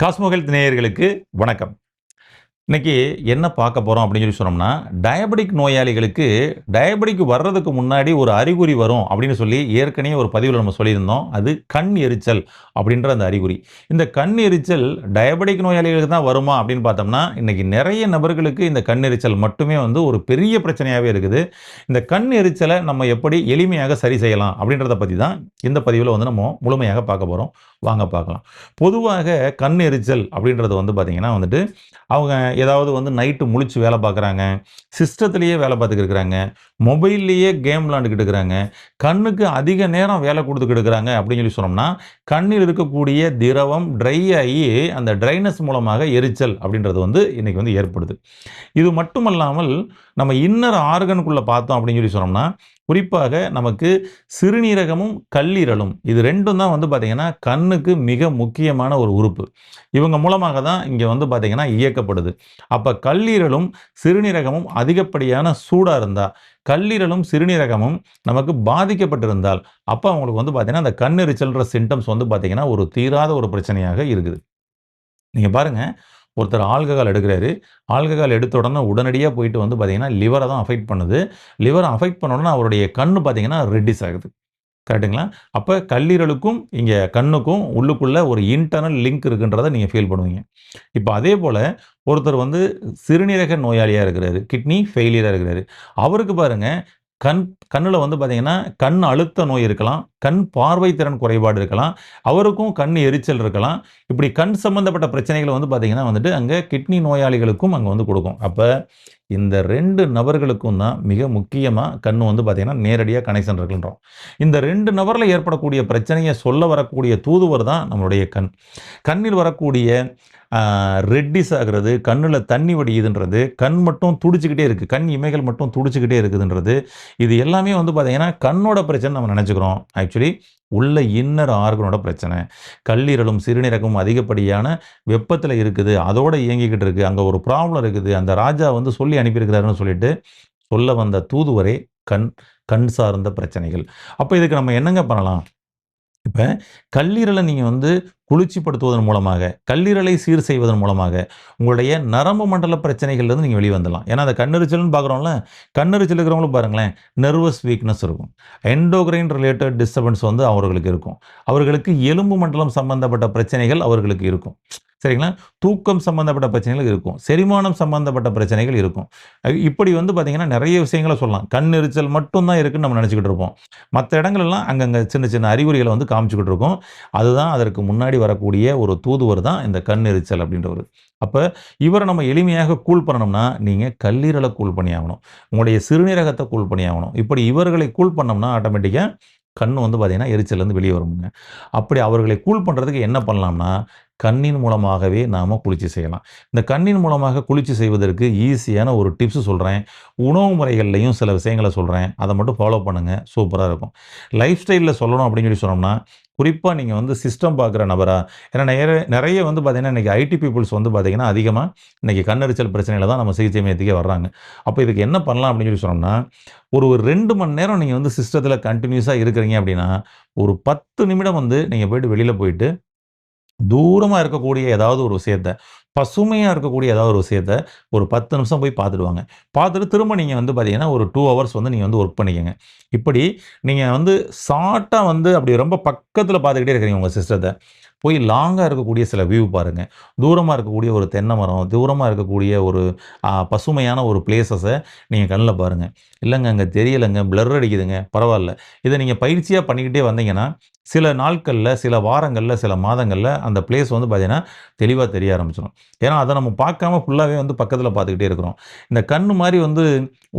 Cosmo health நேயர்களுக்கு வணக்கம். இன்றைக்கி என்ன பார்க்க போகிறோம் அப்படின்னு சொல்லி சொன்னோம்னா டயபெட்டிக் நோயாளிகளுக்கு டயபெட்டிக் வர்றதுக்கு முன்னாடி ஒரு அறிகுறி வரும் அப்படின்னு சொல்லி ஏற்கனவே ஒரு பதிவில் நம்ம சொல்லியிருந்தோம். அது கண் எரிச்சல் அப்படின்ற அந்த அறிகுறி. இந்த கண் எரிச்சல் டயபெட்டிக் நோயாளிகளுக்கு தான் வருமா அப்படின்னு பார்த்தோம்னா இன்றைக்கி நிறைய நபர்களுக்கு இந்த கண் எரிச்சல் மட்டுமே வந்து ஒரு பெரிய பிரச்சனையாகவே இருக்குது. இந்த கண் எரிச்சலை நம்ம எப்படி எளிமையாக சரி செய்யலாம் அப்படின்றத பற்றி தான் இந்த பதிவில் வந்து நம்ம முழுமையாக பார்க்க போகிறோம் வாங்க பார்க்கலாம். பொதுவாக கண் எரிச்சல் அப்படின்றது வந்து பார்த்திங்கன்னா வந்துட்டு அவங்க ஏதாவது வந்து நைட்டு முழிச்சு வேலை பார்க்குறாங்க சிஸ்டத்துலேயே வேலை பார்த்துக்கிட்டு இருக்கிறாங்க மொபைல்லையே கேம் விளாண்டுக்கிட்டு இருக்கிறாங்க கண்ணுக்கு அதிக நேரம் வேலை கொடுத்துக்கிட்டு இருக்கிறாங்க அப்படின்னு சொல்லி சொன்னோம்னா கண்ணில் இருக்கக்கூடிய திரவம் ட்ரை ஆகி அந்த ட்ரைனஸ் மூலமாக எரிச்சல் அப்படின்றது வந்து இன்றைக்கி வந்து ஏற்படுது. இது மட்டுமல்லாமல் நம்ம இன்னர் ஆர்கனுக்குள்ளே பார்த்தோம் அப்படின்னு சொல்லி சொன்னோம்னா குறிப்பாக நமக்கு சிறுநீரகமும் கல்லீரலும் இது ரெண்டும் தான் வந்து பார்த்திங்கன்னா கண்ணுக்கு மிக முக்கியமான ஒரு உறுப்பு. இவங்க மூலமாக தான் இங்கே வந்து பார்த்திங்கன்னா இயக்கப்படுது. அப்போ கல்லீரலும் சிறுநீரகமும் அதிகப்படியான சூடாக இருந்தால் கல்லீரலும் சிறுநீரகமும் நமக்கு பாதிக்கப்பட்டிருந்தால் அப்போ அவங்களுக்கு வந்து பார்த்திங்கன்னா அந்த கண்ணெரிச்சல்ன்ற சிம்டம்ஸ் வந்து பார்த்திங்கன்னா ஒரு தீராத ஒரு பிரச்சனையாக இருக்குது. நீங்கள் பாருங்கள் ஒருத்தர் ஆல்கஹால் எடுக்கிறாரு. ஆல்கஹால் எடுத்த உடனே உடனடியாக போயிட்டு வந்து பார்த்தீங்கன்னா லிவரை தான் அஃபெக்ட் பண்ணுது. லிவரை அஃபெக்ட் பண்ண உடனே அவருடைய கண் பார்த்தீங்கன்னா ரெட்டிஸ் ஆகுது. கரெக்டுங்களா அப்போ கல்லீரலுக்கும் இங்கே கண்ணுக்கும் உள்ளுக்குள்ளே ஒரு இன்டர்னல் லிங்க் இருக்குன்றதை நீங்கள் ஃபீல் பண்ணுவீங்க. இப்போ அதே போல் ஒருத்தர் வந்து சிறுநீரக நோயாளியாக இருக்கிறாரு. கிட்னி ஃபெயிலியராக இருக்கிறாரு. அவருக்கு பாருங்கள் கண் கண்ணில் வந்து பார்த்தீங்கன்னா கண் அழுத்த நோய் இருக்கலாம் கண் பார்வை திறன் குறைபாடு இருக்கலாம் அவருக்கும் கண் எரிச்சல் இருக்கலாம். இப்படி கண் சம்மந்தப்பட்ட பிரச்சனைகளை வந்து பார்த்திங்கன்னா வந்துட்டு அங்கே கிட்னி நோயாளிகளுக்கும் அங்கே வந்து கொடுக்கும். அப்போ இந்த ரெண்டு நபர்களுக்கும் தான் மிக முக்கியமாக கண் வந்து பார்த்திங்கன்னா நேரடியாக கனெக்ஷன் இருக்குன்றோம். இந்த ரெண்டு நபரில் ஏற்படக்கூடிய பிரச்சனையை சொல்ல வரக்கூடிய தூதுவர் தான் நம்மளுடைய கண். கண்ணில் வரக்கூடிய ரெட்டிஸ் ஆகிறது கண்ணில் தண்ணி வடியுதுன்றது கண் மட்டும் துடிச்சிக்கிட்டே இருக்குது கண் இமைகள் மட்டும் துடிச்சிக்கிட்டே இருக்குதுன்றது இது எல்லாமே வந்து பார்த்திங்கன்னா கண்ணோட பிரச்சனை நம்ம நினச்சிக்கிறோம். ஆக்சுவலி உள்ள இன்னர் ஆர்கனோட பிரச்சனை. கல்லீரலும் சிறுநீரகமும் அதிகப்படியான வெப்பத்தில் இருக்குது அதோடு இயங்கிக்கிட்டு இருக்குது அங்கே ஒரு ப்ராப்ளம் இருக்குது அந்த ராஜா வந்து சொல்லி அனுப்பியிருக்கிறாருன்னு சொல்லிட்டு சொல்ல வந்த தூதுவரே கண் கண் சார்ந்த பிரச்சனைகள். அப்போ இதுக்கு நம்ம என்னங்க பண்ணலாம்? இப்போ கல்லீரலை நீங்கள் வந்து குளிர்ச்சிப்படுத்துவதன் மூலமாக கல்லீரலை சீர் செய்வதன் மூலமாக உங்களுடைய நரம்பு மண்டல பிரச்சனைகள்லேருந்து நீங்கள் வெளியே வந்துடலாம் ஏன்னா அந்த கண்ணெரிச்சல்னு பார்க்குறோம்ல கண்ணெரிச்சல் இருக்கிறவங்களும் பாருங்களேன் நர்வஸ் வீக்னஸ் இருக்கும். எண்டோகிரைன் ரிலேட்டட் டிஸ்டர்பன்ஸ் வந்து அவர்களுக்கு இருக்கும். அவர்களுக்கு எலும்பு மண்டலம் சம்பந்தப்பட்ட பிரச்சனைகள் அவர்களுக்கு இருக்கும். சரிங்களா? தூக்கம் சம்பந்தப்பட்ட பிரச்சனைகள் இருக்கும். செரிமானம் சம்பந்தப்பட்ட பிரச்சனைகள் இருக்கும். இப்படி வந்து பார்த்திங்கன்னா நிறைய விஷயங்களை சொல்லலாம். கண் எரிச்சல் மட்டும்தான் இருக்குன்னு நம்ம நினச்சிக்கிட்டு இருப்போம். மற்ற இடங்கள்லாம் அங்கங்கே சின்ன சின்ன அறிகுறிகளை வந்து காமிச்சிக்கிட்டு இருக்கோம். அதுதான் அதற்கு முன்னாடி வரக்கூடிய ஒரு தூதுவர் தான் இந்த கண் எரிச்சல் அப்படின்றவர். அப்போ இவரை நம்ம எளிமையாக கூல் பண்ணணும்னா நீங்கள் கல்லீரலை கூல் பண்ணி ஆகணும். உங்களுடைய சிறுநீரகத்தை கூல் பண்ணி ஆகணும். இப்படி இவர்களை கூல் பண்ணோம்னா ஆட்டோமேட்டிக்காக கண் வந்து பார்த்திங்கன்னா எரிச்சல்லேருந்து வெளியே வருமுங்க அப்படி அவர்களை கூல் பண்ணுறதுக்கு என்ன பண்ணலாம்னா கண்ணின் மூலமாகவே நாம் குளிர்ச்சி செய்யலாம். இந்த கண்ணின் மூலமாக குளிர்ச்சி செய்வதற்கு ஈஸியான ஒரு டிப்ஸ் சொல்கிறேன் உணவு முறைகள்லையும் சில விஷயங்களை சொல்கிறேன் அதை மட்டும் ஃபாலோ பண்ணுங்கள் சூப்பராக இருக்கும். லைஃப் ஸ்டைலில் சொல்லணும் அப்படின்னு சொல்லி சொன்னோம்னா குறிப்பாக நீங்கள் வந்து சிஸ்டம் பார்க்குற நபரா ஏன்னா நிறைய நிறைய வந்து பார்த்திங்கன்னா இன்றைக்கி ஐடி பீப்புள்ஸ் வந்து பார்த்திங்கன்னா அதிகமாக இன்றைக்கி கண்ணெரிச்சல் பிரச்சனையில் தான் நம்ம சிகிச்சை மையத்துக்கே வர்றாங்க. அப்போ இதுக்கு என்ன பண்ணலாம் அப்படின்னு சொல்லி சொன்னோம்னா ஒரு ஒரு ரெண்டு மணி நேரம் நீங்கள் வந்து சிஸ்டத்தில் கண்டினியூஸாக இருக்கிறீங்க அப்படின்னா ஒரு பத்து நிமிடம் வந்து நீங்கள் போயிட்டு வெளியில் போயிட்டு தூரமாக இருக்கக்கூடிய ஏதாவது ஒரு விஷயத்த பசுமையாக இருக்கக்கூடிய ஏதாவது ஒரு விஷயத்த ஒரு பத்து நிமிஷம் போய் பார்த்துடுவாங்க. பார்த்துட்டு திரும்ப நீங்கள் வந்து பார்த்தீங்கன்னா ஒரு டூ ஹவர்ஸ் வந்து நீங்கள் வந்து ஒர்க் பண்ணிக்கோங்க. இப்படி நீங்கள் வந்து ஷார்ட்டாக வந்து அப்படி ரொம்ப பக்கத்தில் பார்த்துக்கிட்டே இருக்கிறீங்க உங்கள் சிஸ்டத்தை போய் லாங்காக இருக்கக்கூடிய சில வியூ பாருங்கள் தூரமாக இருக்கக்கூடிய ஒரு தென்னை மரம் தூரமாக இருக்கக்கூடிய ஒரு பசுமையான ஒரு பிளேசஸை நீங்கள் கண்ணில் பாருங்கள் இல்லைங்க அங்கே தெரியலைங்க. பிளர் அடிக்குதுங்க. பரவாயில்ல. இதை நீங்கள் பயிற்சியாக பண்ணிக்கிட்டே வந்தீங்கன்னா சில நாட்களில் சில வாரங்களில் சில மாதங்களில் அந்த பிளேஸ் வந்து பார்த்திங்கன்னா தெளிவாக தெரிய ஆரம்பிச்சிடும். ஏன்னா அதை நம்ம பார்க்காம ஃபுல்லாகவே வந்து பக்கத்தில் பார்த்துக்கிட்டே இருக்கிறோம். இந்த கண்ணு மாதிரி வந்து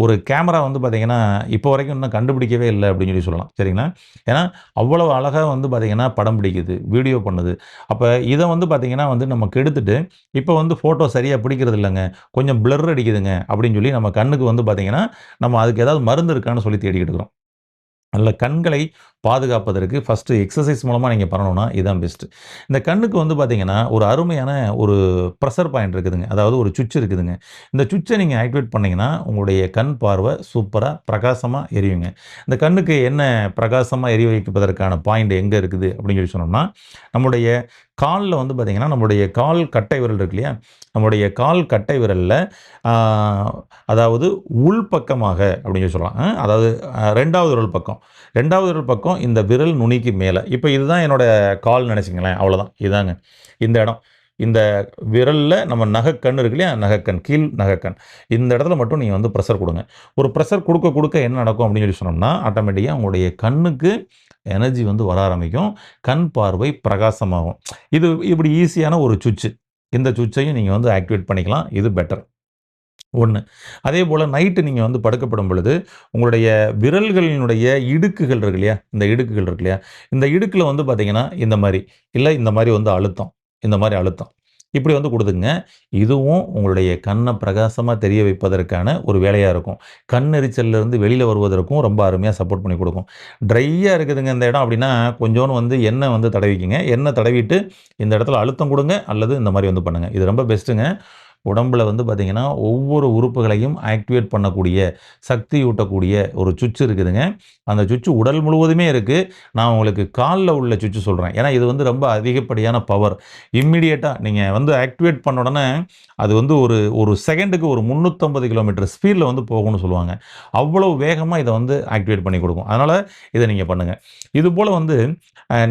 ஒரு கேமரா வந்து பார்த்திங்கன்னா இப்போ வரைக்கும் இன்னும் கண்டுபிடிக்கவே இல்லை அப்படின்னு சொல்லி சொல்லலாம். சரிங்களா? ஏன்னா அவ்வளோ அழகாக வந்து பார்த்திங்கன்னா படம் பிடிக்குது. வீடியோ பண்ணுது. அப்போ இதை வந்து பார்த்திங்கன்னா வந்து நம்ம கெடுத்துட்டு இப்போ வந்து ஃபோட்டோ சரியாக பிடிக்கிறது இல்லைங்க. கொஞ்சம் பிளர் அடிக்குதுங்க அப்படின்னு சொல்லி நம்ம கண்ணுக்கு வந்து பார்த்திங்கன்னா நம்ம அதுக்கு ஏதாவது மருந்து இருக்கான்னு சொல்லி தேடிக்கிட்டு இருக்கிறோம். நல்ல கண்களை பாதுகாப்பதற்கு ஃபஸ்ட்டு எக்ஸசைஸ் மூலமாக நீங்கள் பண்ணணும்னா இதுதான் பெஸ்ட்டு இந்த கண்ணுக்கு வந்து பார்த்தீங்கன்னா ஒரு அருமையான ஒரு ப்ரெஷர் பாயிண்ட் இருக்குதுங்க. அதாவது ஒரு சுவிட்ச் இருக்குதுங்க. இந்த சுவிட்சை நீங்கள் ஆக்டிவேட் பண்ணிங்கன்னா உங்களுடைய கண் பார்வை சூப்பராக பிரகாசமாக எரியுங்க. இந்த கண்ணுக்கு என்ன பிரகாசமாக எரிய வைப்பதற்கான பாயிண்ட் எங்கே இருக்குது அப்படின்னு சொல்லி சொன்னோம்னா நம்முடைய காலில் வந்து பார்த்திங்கன்னா நம்முடைய கால் கட்டை விரல் இருக்கு இல்லையா? நம்முடைய கால் கட்டை விரலில் அதாவது உள்பக்கமாக அப்படின்னு சொல்லி சொல்லலாம். அதாவது ரெண்டாவது விரல் பக்கம். ரெண்டாவது விரல் பக்கம் இந்த விரல் நுனிக்கு மேலே. இப்போ இதுதான் என்னோட கால் நினச்சிங்களேன் அவ்வளோதான் இதாங்க. இந்த இடம். இந்த விரலில் நம்ம நகைக்கண் இருக்கு இல்லையா? நகைக்கண். கீழ் நகைக்கண். இந்த இடத்துல மட்டும் நீங்கள் வந்து ப்ரெஷர் கொடுங்க. ஒரு ப்ரெஷர் கொடுக்க கொடுக்க என்ன நடக்கும் அப்படின்னு சொல்லி சொன்னோம்னா ஆட்டோமேட்டிக்காக உங்களுடைய கண்ணுக்கு எனர்ஜி வந்து வர ஆரம்பிக்கும். கண் பார்வை பிரகாசமாகும். இது இப்படி ஈஸியான ஒரு சுவிட்சு. இந்த சுவிட்சையும் நீங்கள் வந்து ஆக்டிவேட் பண்ணிக்கலாம். இது பெட்டர் ஒன்று அதே போல் நைட்டு நீங்கள் வந்து படுக்கப்படும் பொழுது உங்களுடைய விரல்களினுடைய இடுக்குகள் இருக்கு இல்லையா? இந்த இடுக்குகள் இருக்கு இல்லையா? இந்த இடுக்கில் வந்து பார்த்தீங்கன்னா இந்த மாதிரி. இல்லை இந்த மாதிரி வந்து அழுத்தம். இந்த மாதிரி அழுத்தம். இப்படி வந்து கொடுத்துங்க இதுவும் உங்களுடைய கண்ணை பிரகாசமாக தெரிய வைப்பதற்கான ஒரு வேலையாக இருக்கும். கண் எரிச்சல்ல இருந்து வெளியில் வருவதற்கும் ரொம்ப அருமையாக சப்போர்ட் பண்ணி கொடுக்கும். ட்ரையாக இருக்குதுங்க இந்த இடம் அப்படின்னா கொஞ்சோன்னு வந்து எண்ணெய் வந்து தடவிக்கிங்க. எண்ணெய் தடவிட்டு இந்த இடத்துல அழுத்தம் கொடுங்க. அல்லது இந்த மாதிரி வந்து பண்ணுங்கள் இது ரொம்ப பெஸ்ட்டுங்க உடம்புல வந்து பார்த்திங்கன்னா ஒவ்வொரு உறுப்புகளையும் ஆக்டிவேட் பண்ணக்கூடிய சக்தி ஊட்டக்கூடிய ஒரு சுவிட்ச் இருக்குதுங்க. அந்த சுவிட்ச் உடல் முழுவதுமே இருக்குது நான் உங்களுக்கு காலில் உள்ள சுவிட்ச் சொல்கிறேன் ஏன்னா இது வந்து ரொம்ப அதிகப்படியான பவர் இம்மிடியேட்டாக நீங்கள் வந்து ஆக்டிவேட் பண்ண உடனே அது வந்து ஒரு ஒரு செகண்டுக்கு ஒரு முந்நூற்றம்பது கிலோமீட்டர் ஸ்பீடில் வந்து போகணும்னு சொல்லுவாங்க. அவ்வளோ வேகமாக இதை வந்து ஆக்டிவேட் பண்ணி கொடுக்கும். அதனால் இதை நீங்கள் பண்ணுங்கள் இது போல் வந்து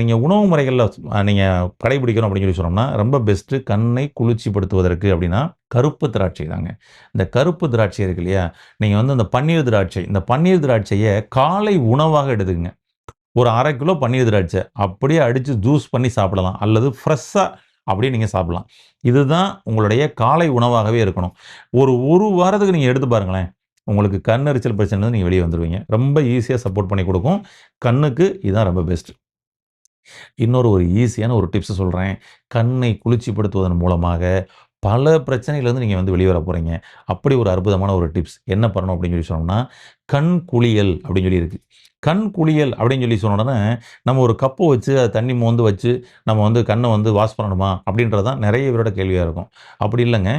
நீங்கள் உணவு முறைகளில் நீங்கள் கடைபிடிக்கணும் அப்படின்னு சொல்லி சொன்னோம்னா ரொம்ப பெஸ்ட்டு கண்ணை குளிர்ச்சிப்படுத்துவதற்கு அப்படின்னா கருப்பு திராட்சை தாங்க. இந்த கருப்பு திராட்சை இருக்கு இல்லையா? நீங்கள் வந்து இந்த பன்னீர் திராட்சை இந்த பன்னீர் திராட்சையை காலை உணவாக எடுத்துக்கங்க. ஒரு அரை கிலோ பன்னீர் திராட்சை அப்படியே அடித்து ஜூஸ் பண்ணி சாப்பிடலாம். அல்லது ஃப்ரெஷ்ஷாக அப்படியே நீங்கள் சாப்பிடலாம். இதுதான் உங்களுடைய காலை உணவாகவே இருக்கணும். ஒரு ஒரு வாரத்துக்கு நீங்கள் எடுத்து பாருங்களேன். உங்களுக்கு கண் எரிச்சல் பிரச்சனை நீங்கள் வெளியே வந்துடுவீங்க ரொம்ப ஈஸியாக சப்போர்ட் பண்ணி கொடுக்கும். கண்ணுக்கு இதுதான் ரொம்ப பெஸ்ட் இன்னொரு ஒரு ஈஸியான ஒரு டிப்ஸ் சொல்கிறேன் கண்ணை குளிர்ச்சிப்படுத்துவதன் மூலமாக பல பிரச்சனையிலேருந்து நீங்கள் வந்து வெளியே வர போகிறீங்க அப்படி ஒரு அற்புதமான ஒரு டிப்ஸ் என்ன பண்ணணும் அப்படின்னு சொல்லி சொன்னோம்னா கண் குளியல் அப்படின்னு சொல்லி இருக்குது கண் குளியல் அப்படின்னு சொல்லி சொன்னோடனே நம்ம ஒரு கப்பு வச்சு அதை தண்ணி மோந்து வச்சு நம்ம வந்து கண்ணை வந்து வாஷ் பண்ணணுமா? அப்படின்றது தான் நிறைய பேரோட கேள்வியாக இருக்கும். அப்படி இல்லைங்க.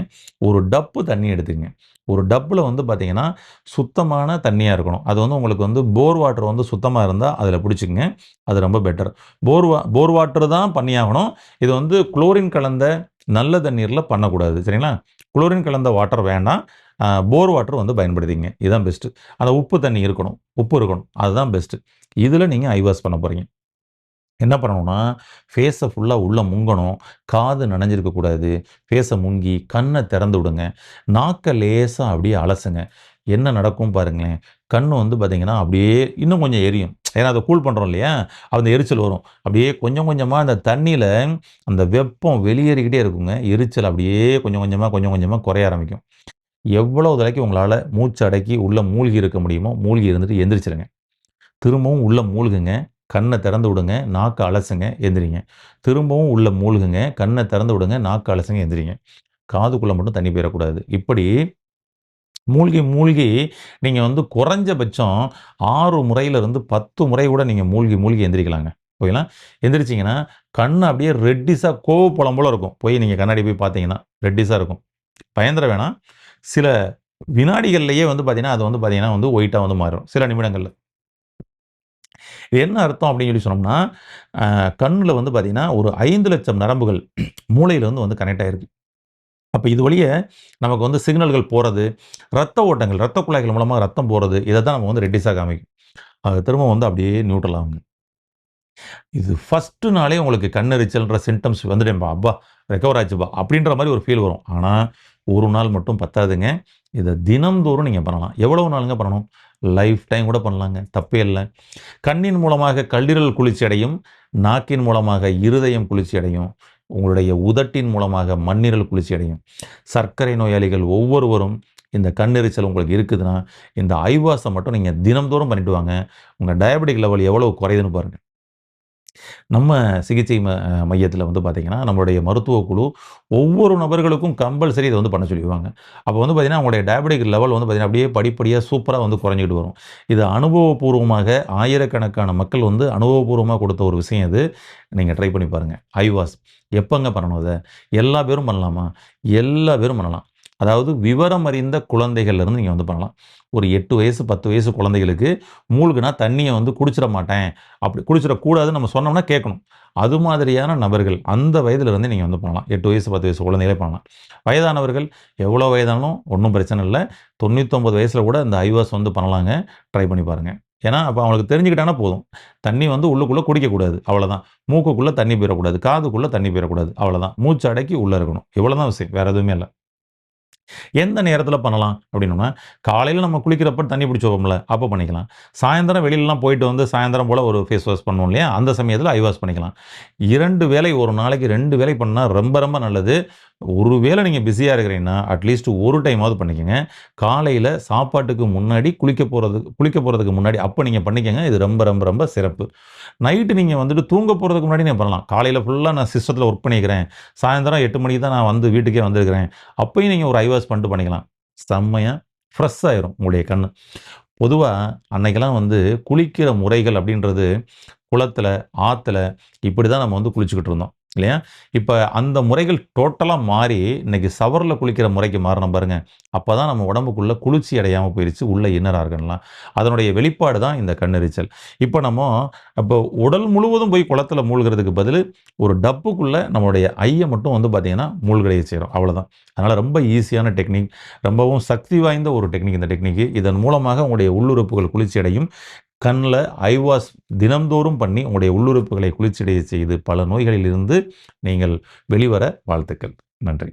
ஒரு டப்பு தண்ணி எடுத்துங்க ஒரு டப்பில் வந்து பார்த்திங்கன்னா சுத்தமான தண்ணியாக இருக்கணும். அது வந்து உங்களுக்கு வந்து போர் வாட்டர் வந்து சுத்தமாக இருந்தால் அதில் பிடிச்சிங்க அது ரொம்ப பெட்டர் போர் வா போர் வாட்டர் தான் பண்ணியாகணும். இது வந்து குளோரின் கலந்த நல்ல தண்ணீரில் பண்ணக்கூடாது. சரிங்களா? குளோரின் கலந்த வாட்டர் வேண்டாம் போர் வாட்டர் வந்து பயன்படுத்திங்க இதுதான் பெஸ்ட்டு அந்த உப்பு தண்ணி இருக்கணும். உப்பு இருக்கணும். அதுதான் பெஸ்ட்டு இதில் நீங்கள் ஐவாஷ் பண்ண போகிறீங்க என்ன பண்ணணும்னா ஃபேஸை ஃபுல்லாக உள்ளே முங்கணும். காது நனைஞ்சிருக்கக்கூடாது ஃபேஸை முங்கி கண்ணை திறந்து விடுங்க. நாக்கை லேசாக அப்படியே அலசுங்க. என்ன நடக்கும் பாருங்களேன். கண் வந்து பார்த்தீங்கன்னா அப்படியே இன்னும் கொஞ்சம் எரியும். ஏன்னா அதை கூல் பண்ணுறோம் இல்லையா? அந்த எரிச்சல் வரும். அப்படியே கொஞ்சம் கொஞ்சமாக அந்த தண்ணியில் அந்த வெப்பம் வெளியேறிக்கிட்டே இருக்குங்க. எரிச்சல் அப்படியே கொஞ்சம் கொஞ்சமாக கொஞ்சம் கொஞ்சமாக குறைய ஆரம்பிக்கும். எவ்வளோ தலைக்கு உங்களால் மூச்சு அடக்கி உள்ளே மூழ்கி இருக்க முடியுமோ மூழ்கி இருந்துட்டு எந்திரிச்சிருங்க. திரும்பவும் உள்ளே மூழ்குங்க. கண்ணை திறந்து விடுங்க. நாக்கு அலசுங்க. எந்திரிங்க. திரும்பவும் உள்ளே மூழ்குங்க. கண்ணை திறந்து விடுங்க. நாக்கு அலசுங்க. எந்திரிங்க. காதுக்குள்ளே மட்டும் தண்ணி போயிடக்கூடாது. இப்படி மூழ்கி மூழ்கி நீங்கள் வந்து குறைஞ்சபட்சம் ஆறு முறையிலிருந்து பத்து முறை கூட நீங்கள் மூழ்கி மூழ்கி எந்திரிக்கலாங்க. ஓகேங்களா? எந்திரிச்சிங்கன்னா கண் அப்படியே ரெட்டிஸாக கோவப்பழம் போல் இருக்கும். போய் நீங்கள் கண்ணாடி போய் பார்த்தீங்கன்னா ரெட்டிஸாக இருக்கும். பயந்துட வேணாம். சில வினாடிகள்லையே வந்து பார்த்தீங்கன்னா அது வந்து பார்த்தீங்கன்னா வந்து ஒயிட்டாக வந்து மாறும். சில நிமிடங்களில். இது என்ன அர்த்தம் அப்படின்னு சொல்லி சொன்னோம்னா கண்ணில் வந்து பார்த்தீங்கன்னா ஒரு ஐந்து லட்சம் நரம்புகள் மூளையில் வந்து வந்து கனெக்ட் ஆகிருக்கு அப்போ இது வழியே நமக்கு வந்து சிக்னல்கள் போகிறது ரத்த ஓட்டங்கள் ரத்த குழாய்கள் மூலமாக ரத்தம் போகிறது இதை தான் நம்ம வந்து ரெட்டிஸாக காமிக்கும். அது திரும்ப வந்து அப்படியே நியூட்ரல் ஆகுங்க இது ஃபஸ்ட்டு நாளே உங்களுக்கு கண்ணெரிச்சல்ன்ற சிம்டம்ஸ் வந்துட்டேன்பா அப்பா ரெக்கவர் ஆச்சுப்பா அப்படின்ற மாதிரி ஒரு ஃபீல் வரும். ஆனால் ஒரு நாள் மட்டும் பத்தாதுங்க. இதை தினம்தோறும் நீங்கள் பண்ணலாம். எவ்வளவு நாளுங்க பண்ணணும்? லைஃப் டைம் கூட பண்ணலாங்க. தப்பே இல்லை. கண்ணின் மூலமாக கல்லீரல் குளிர்ச்சி அடையும் நாக்கின் மூலமாக இருதயம் குளிர்ச்சி அடையும். உங்களுடைய உதட்டின் மூலமாக மண்ணீரல் குளிர்ச்சி அடையும். சர்க்கரை நோயாளிகள் ஒவ்வொருவரும் இந்த கண்ணெரிச்சல் உங்களுக்கு இருக்குதுன்னா இந்த ஐவாசம் மட்டும் நீங்கள் தினம்தோறும் பண்ணிட்டு வாங்க. உங்கள் டயபெட்டிக் லெவல் எவ்வளோ குறையுதுன்னு பாருங்கள் நம்ம சிகிச்சை ம மையத்தில் வந்து பார்த்தீங்கன்னா, நம்மளுடைய மருத்துவ குழு ஒவ்வொரு நபர்களுக்கும் கம்பல்சரி இதை வந்து பண்ண சொல்லிடுவாங்க அப்போ வந்து பார்த்தீங்கன்னா, அவங்களுடைய டயபெட்டிக் லெவல் வந்து பார்த்தீங்கன்னா, அப்படியே படிப்படியாக சூப்பராக வந்து குறைஞ்சிக்கிட்டு வரும். இது அனுபவபூர்வமாக ஆயிரக்கணக்கான மக்கள் வந்து அனுபவபூர்வமாக கொடுத்த ஒரு விஷயம் இது. நீங்கள் ட்ரை பண்ணி பாருங்க. ஐவாஸ் எப்போங்க பண்ணணும் அதை எல்லா பேரும் பண்ணலாமா? எல்லா பேரும் பண்ணலாம். அதாவது விவரம் அறிந்த குழந்தைகள்லேருந்து நீங்கள் வந்து பண்ணலாம். ஒரு எட்டு வயசு, 10 வயசு குழந்தைகளுக்கு மூழ்குனா தண்ணியை வந்து குடிச்சிட மாட்டேன். அப்படி குடிச்சிடக்கூடாதுன்னு நம்ம சொன்னோம்னா கேட்கணும். அது மாதிரியான நபர்கள் அந்த வயதுலேருந்து நீங்கள் வந்து பண்ணலாம். எட்டு வயசு, 10 வயசு குழந்தைகளே பண்ணலாம். வயதானவர்கள் எவ்வளோ வயதானாலும் ஒன்றும் பிரச்சனை இல்லை 99 வயசில் கூட இந்த ஐவாஸ் வந்து பண்ணலாங்க. ட்ரை பண்ணி பாருங்கள் ஏன்னா, அப்போ அவங்களுக்கு தெரிஞ்சுக்கிட்டானா போதும். தண்ணி வந்து உள்ளுக்குள்ளே குடிக்கக்கூடாது. அவ்வளோதான் மூக்குக்குள்ள தண்ணி போயிடக்கூடாது காதுக்குள்ளே தண்ணி போயிடக்கூடாது அவ்வளோதான் மூச்சு அடக்கி உள்ளே இருக்கணும். இவ்வளதான் விஷயம். வேறு எதுவுமே இல்லை எந்த நேரத்தில் பண்ணலாம் அப்படின்னோம்னா, காலையில நம்ம குளிக்கிறப்ப தண்ணி பிடிச்சி வைப்போம்ல, அப்ப பண்ணிக்கலாம். சாயந்தரம் வெளிலலாம் போயிட்டு வந்து சாயந்தரம் போல ஒரு ஃபேஸ் வாஷ் பண்ணுவோம் இல்லையா? அந்த சமயத்துல ஐ வாஷ் பண்ணிக்கலாம். இரண்டு வேலை ஒரு நாளைக்கு ரெண்டு வேலை பண்ணா ரொம்ப ரொம்ப நல்லது. ஒரு வேளை நீங்கள் பிஸியாக இருக்கிறீங்கன்னா, அட்லீஸ்ட் ஒரு டைமாவது பண்ணிக்கோங்க காலையில் சாப்பாட்டுக்கு முன்னாடி குளிக்க போகிறதுக்கு குளிக்க போகிறதுக்கு முன்னாடி அப்போ நீங்கள் பண்ணிக்கோங்க இது ரொம்ப ரொம்ப ரொம்ப சிறப்பு. நைட்டு நீங்கள் வந்துட்டு தூங்க போகிறதுக்கு முன்னாடி நீங்கள் பண்ணலாம். காலையில் ஃபுல்லாக நான் சிஸ்டத்தில் ஒர்க் பண்ணிக்கிறேன் சாயந்தரம் எட்டு மணிக்கு தான் நான் வந்து வீட்டுக்கே வந்திருக்கிறேன். அப்போயும் நீங்கள் ஒரு ஐவாஸ் பண்ணிட்டு பண்ணிக்கலாம். செம்மையாக ஃப்ரெஷ் ஆயிரும் உங்களுடைய கண் பொதுவாக அன்னைக்கெல்லாம் வந்து குளிக்கிற முறைகள் அப்படின்றது குளத்தில் ஆற்றுல இப்படி தான் நம்ம வந்து குளிச்சுக்கிட்டு இருந்தோம். இல்லையா? இப்போ அந்த முறைகள் டோட்டலாக மாறி, இன்னைக்கு சவரில் குளிக்கிற முறைக்கு மாறினோம் பாருங்கள் அப்போ தான் நம்ம உடம்புக்குள்ளே குளிர்ச்சி அடையாமல் போயிடுச்சு உள்ளே இன்னர் ஆர்கன்லாம். அதனுடைய வெளிப்பாடு தான் இந்த கண்ணெரிச்சல். இப்போ நம்ம இப்போ உடல் முழுவதும் போய் குளத்தில் மூழ்கிறதுக்கு பதில் ஒரு டப்புக்குள்ளே நம்மளுடைய ஐயை மட்டும் வந்து பார்த்தீங்கன்னா, மூழ்கடைய செய்கிறோம் அவ்வளோதான் அதனால் ரொம்ப ஈஸியான டெக்னிக். ரொம்பவும் சக்தி வாய்ந்த ஒரு டெக்னிக் இந்த டெக்னிக்கு இதன் மூலமாக உங்களுடைய உள்ளுறுப்புகள் குளிர்ச்சி அடையும். கண்ணில் ஐவாஸ் தினம்தோறும் பண்ணி உங்களுடைய உள்ளுறுப்புகளை குளிர்ச்சியடைய செய்து பல நோய்களிலிருந்து நீங்கள் வெளிவர வாழ்த்துக்கள். நன்றி.